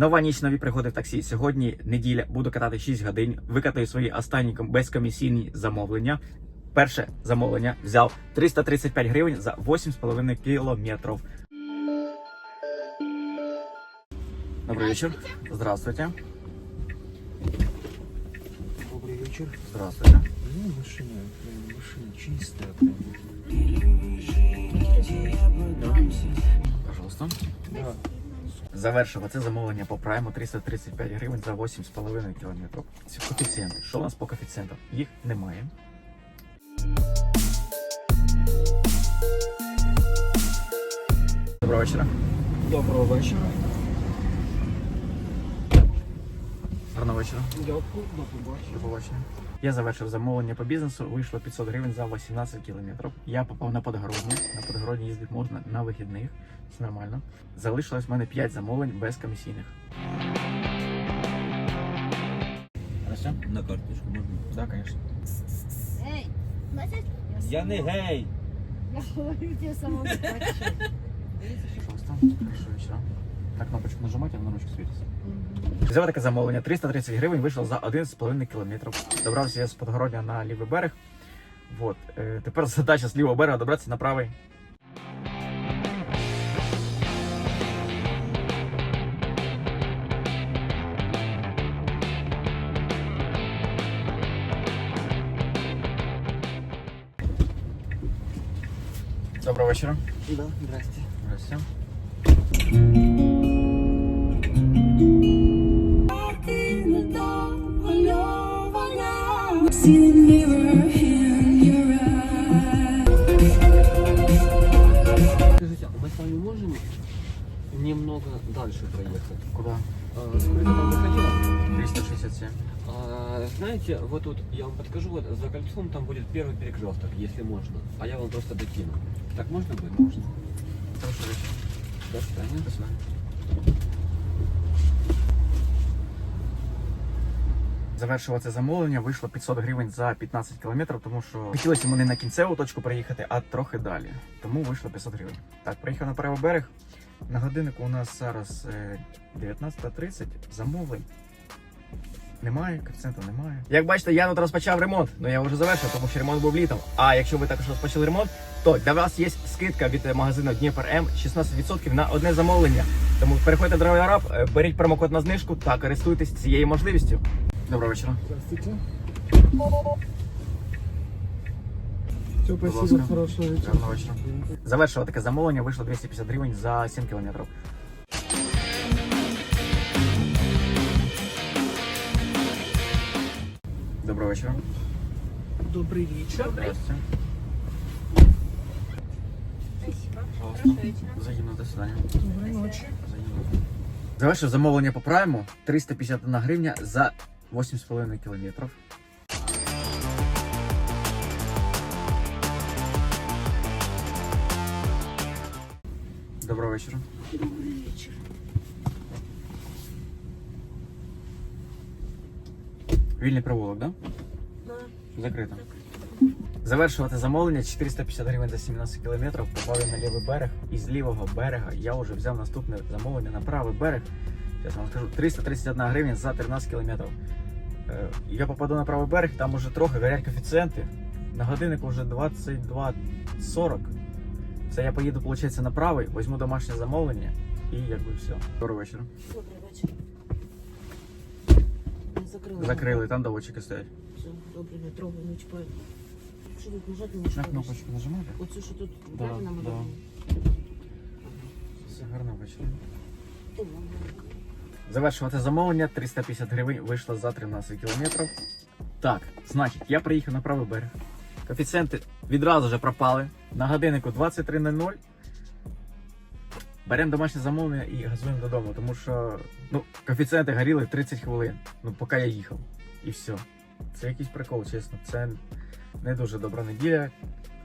Нова ніч нові пригоди в таксі. Сьогодні неділя, буду катати 6 годин. Викатаю свої останні безкомісійні замовлення. Перше замовлення взяв 335 гривень за 8,5 кілометрів. Добрый вечер. Здравствуйте. Добрый вечер. Здравствуйте. Ну, машина, машина чистая. Прям. Пожалуйста. Да. Завершив це замовлення по прайму 335 гривень за 8,5 кілометрів. Ці коефіцієнти. Що у нас по коефіцієнтам? Їх немає. Доброго вечора. Доброго вечора. Гарного вечора. Дякую, до побачення. До побачення. Я завершив замовлення по бізнесу, вийшло 500 гривень за 18 кілометрів. Я попав на Подгородні. На Подгородні їздити можна на вихідних. Це нормально. Залишилось в мене 5 замовлень без комісійних. Хорошо? На карточку можна? Так, звісно. Хватит? Я не гей! Я говорю тебе самому скачу. Хорошо вечора. На кнопочку нажимайте, а на ручку світиться. Взяв таке замовлення. 330 гривень вийшло за 11,5 кілометрів. Добрався я з Подгородня на лівий берег. Вот. Е, тепер задача з лівого берега добратися на правий. Доброго вечора. Да, здрасте. Здравствуйте. See the mirror in your eyes. Скажите, а мы с вами можем немного дальше проехать? Куда? А, сколько там выходило? 367. А, знаете, вот тут я вам подскажу, вот за кольцом там будет первый перекресток, если можно. А я вам просто докину. Так можно будет? Можно. Хорошо. До свидания. До свидания. Завершив це замовлення, вийшло 500 гривень за 15 кілометрів, тому що хотілося мені на кінцеву точку приїхати, а трохи далі. Тому вийшло 500 гривень. Так, приїхав на правий берег. На годиннику у нас зараз е, 19.30, замовлень. Немає, коефіцієнту немає. Як бачите, я тут розпочав ремонт, але я вже завершив, тому що ремонт був літом. А якщо ви також розпочали ремонт, то для вас є скидка від е, магазину Дніпр М 16% на одне замовлення. Тому переходьте в Дорогий Араб, е, беріть промокод на знижку та користуйтесь цією можливістю. Доброго вечора. Здравствуйте. Все, спасибо, ласка. хорошего вечера. Гарного вечора. Завершив таке замовлення, вийшло 250 гривень за 7 кілометрів. Доброго вечора. Добрый вечер. Здравствуйте. Спасибо. Пожалуйста. До свидання. Доброй ночи. Взаємно. Завершив замовлення по прайму 351 гривня за 8,5 кілометрів. Доброго вечора. Добрый вечер. Вільний провулок, да? Да. Закрито. Завершувати замовлення 450 гривень за 17 кілометрів. Попав я на лівий берег. І з лівого берега я вже взяв наступне замовлення на правий берег. Зараз вам скажу 331 гривня за 13 кілометрів. Е, Я попаду на правий берег, там уже трохи горять коефіцієнти. На годиннику вже 22.40. Це я поїду, виходить, на правий, візьму домашнє замовлення і якби все. Доброго вечора. Добрий вечір. Закрили. Закрили, там доводчики стоять. Все, добре, не трогай, не чіпай. Що тут нажати не На чіпаєш? кнопочку нажимати. Оцю, що тут Да, далі намалювано. Все гарного вечора. Ти нам Завершувати замовлення 350 гривень вийшло за 13 кілометрів. Так, значить, я приїхав на правий берег. Коефіцієнти відразу вже пропали. На годиннику 23.00. Беремо домашнє замовлення і газуємо додому, тому що ну, коефіцієнти горіли 30 хвилин. Ну, поки я їхав. І все. Це якийсь прикол, чесно. Це не дуже добра неділя.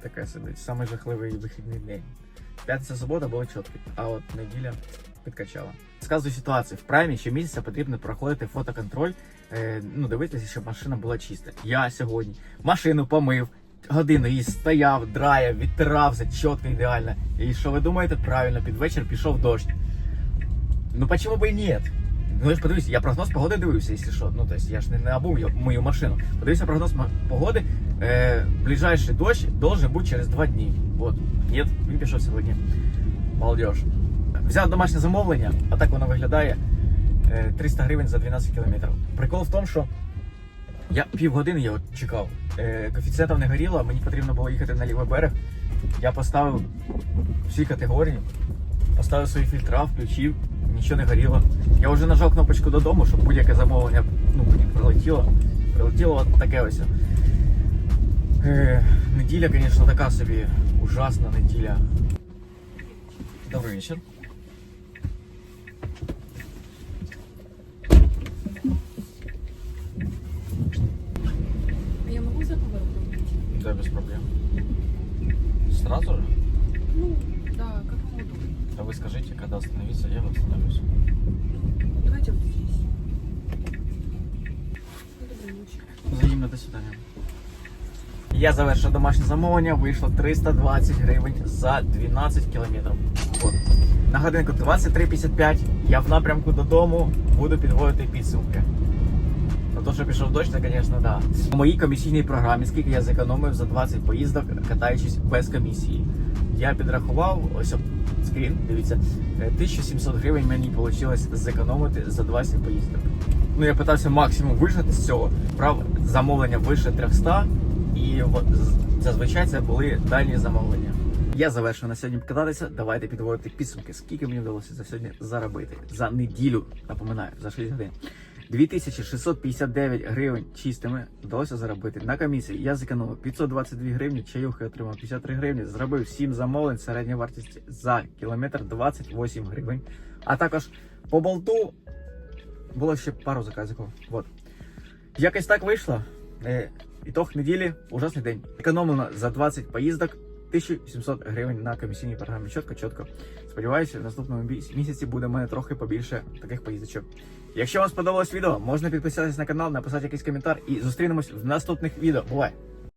Така собі, самий жахливий вихідний день. П'ятниця субота були чіткі, а от неділя підкачала. Сказую ситуацію. В праймі щомісяця потрібно проходити фотоконтроль, е, ну дивитися, щоб машина була чиста. Я сьогодні машину помив, годину її стояв, драяв, відтирав все чітко, ідеально. І що ви думаєте? Правильно, під вечір пішов дощ. Ну почему бы и нет? Ну я ж подивись, я прогноз погоди дивився, якщо що. Ну, тобто я ж не набув я- мою машину. Подивився прогноз погоди. Е, ближайший дощ должен бути через два дні. От. Ні, він пішов сьогодні. Балдеж. Взяв домашнє замовлення, а так воно виглядає. Е, 300 гривень за 12 кілометрів. Прикол в тому, що я півгодини його чекав. Е, коефіцієнтом не горіло, мені потрібно було їхати на лівий берег. Я поставив всі категорії, поставив свої фільтра, включив, нічого не горіло. Я вже нажав кнопочку додому, щоб будь-яке замовлення ну, мені прилетіло. Прилетіло таке ось. Е, неділя, звісно, така собі ужасна неділя. Добрий вечір. А я могу за тобой управлять? Да, без проблем. Сразу же? Ну, да, как вам удобно. Да вы скажите, когда остановиться, я остановлюсь. Давайте вот здесь. Взаємно, до свидання. Я завершив домашнє замовлення, вийшло 320 гривень за 12 кілометрів. От. На годинку 23.55. Я в напрямку додому буду підводити підсумки. Ну то, що пішов дощ, звісно, да. У моїй комісійній програмі, скільки я зекономив за 20 поїздок, катаючись без комісії. Я підрахував, ось скрін, дивіться, е, 1700 гривень мені вийшло зекономити за 20 поїздок. Ну, я питався максимум вижити з цього. Брав замовлення вище 300, і зазвичай це були дальні замовлення. Я завершив на сьогодні кататися. Давайте підводити підсумки. Скільки мені вдалося за сьогодні заробити за неділю, напоминаю, за 6 годин. 2659 гривень чистими вдалося заробити. На комісії я зекономив 522 гривні, чаюхи отримав 53 гривні, зробив 7 замовлень, середня вартість за кілометр 28 гривень. А також по болту було ще пару заказів. Вот. Якось так вийшло. Е, Ітог неділі ужасний день. Економлено за 20 поїздок 1700 гривень на комісійній програмі. Чітко, чітко. Сподіваюся, в наступному місяці буде в мене трохи побільше таких поїздочок. Якщо вам сподобалось відео, можна підписатись на канал, написати якийсь коментар і зустрінемось в наступних відео. Бувай!